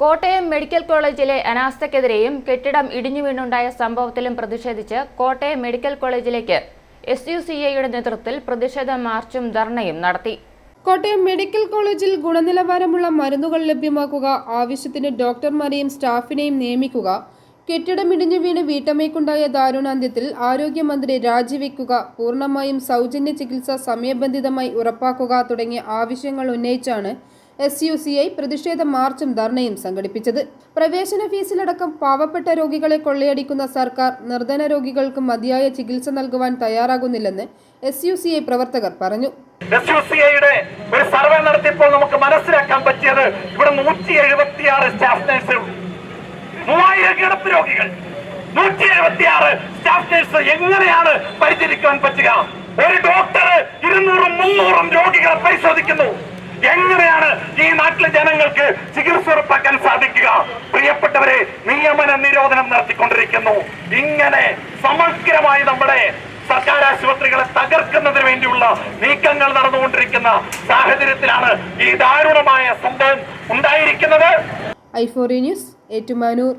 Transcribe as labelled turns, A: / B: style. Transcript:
A: Kottayam medical കോളേജിലെ അനാസ്ഥക്കെതിരെയും കെട്ടിടം ഇടിഞ്ഞു വീണുണ്ടായ സംഭവത്തിലും പ്രതിഷേധിച്ച് കോട്ടയം മെഡിക്കൽ കോളേജിലേക്ക് എസ് യു സി ഐയുടെ നേതൃത്വത്തിൽ പ്രതിഷേധ മാർച്ചും ധർണയും നടത്തി.
B: കോട്ടയം മെഡിക്കൽ കോളേജിൽ ഗുണനിലവാരമുള്ള മരുന്നുകൾ ലഭ്യമാക്കുക ആവശ്യത്തിന് ഡോക്ടർമാരെയും സ്റ്റാഫിനെയും നിയമിക്കുക കെട്ടിടം ഇടിഞ്ഞു വീണ് വീട്ടമ്മയ്ക്കുണ്ടായ ദാരുണാന്ത്യത്തിൽ ആരോഗ്യമന്ത്രി രാജിവെക്കുക പൂർണമായും സൗജന്യ ചികിത്സ സമയബന്ധിതമായി ഉറപ്പാക്കുക തുടങ്ങിയ ആവശ്യങ്ങൾ ഉന്നയിച്ചാണ് എസ് യു സി ഐ പ്രതിഷേധ മാർച്ചും ധർണയും സംഘടിപ്പിച്ചത്. പ്രവേശന ഫീസിലടക്കം പാവപ്പെട്ട രോഗികളെ കൊള്ളയടിക്കുന്ന സർക്കാർ നിർധന രോഗികൾക്ക് മതിയായ ചികിത്സ നൽകുവാൻ തയ്യാറാകുന്നില്ലെന്ന് എസ് യു സി ഐ പ്രവർത്തകർ പറഞ്ഞു.
C: എസ് ഒരു സർവേ നടത്തിയപ്പോൾ നമുക്ക് മനസ്സിലാക്കാൻ പറ്റിയത് ഇവിടെ നൂറ്റി എഴുപത്തിയാറ് സ്റ്റാഫ് നഴ്സ് മൂവായിരം രോഗികൾ. നൂറ്റി എഴുപത്തിയാറ് സ്റ്റാഫ് നഴ്സ് എങ്ങനെയാണ് പരിചരിക്കാൻ പറ്റുക? ഒരു ഡോക്ടർ ഇരുന്നൂറും മുന്നൂറും രോഗികളെ പരിശോധിക്കുന്നു. എങ്ങനെയാണ് ഈ നാട്ടിലെ ജനങ്ങൾക്ക് ചികിത്സ ഉറപ്പാക്കാൻ സാധിക്കുക? പ്രിയപ്പെട്ടവരെ നിയമന നിരോധനം നടത്തിക്കൊണ്ടിരിക്കുന്നു. ഇങ്ങനെ സമഗ്രമായി നമ്മുടെ സർക്കാർ ആശുപത്രികളെ തകർക്കുന്നതിന് വേണ്ടിയുള്ള നീക്കങ്ങൾ നടന്നുകൊണ്ടിരിക്കുന്ന സാഹചര്യത്തിലാണ് ഈ ദാരുണമായ സംഭവം ഉണ്ടായിരിക്കുന്നത്.
B: ഐഫോറി ന്യൂസ് ഏറ്റുമാനൂർ.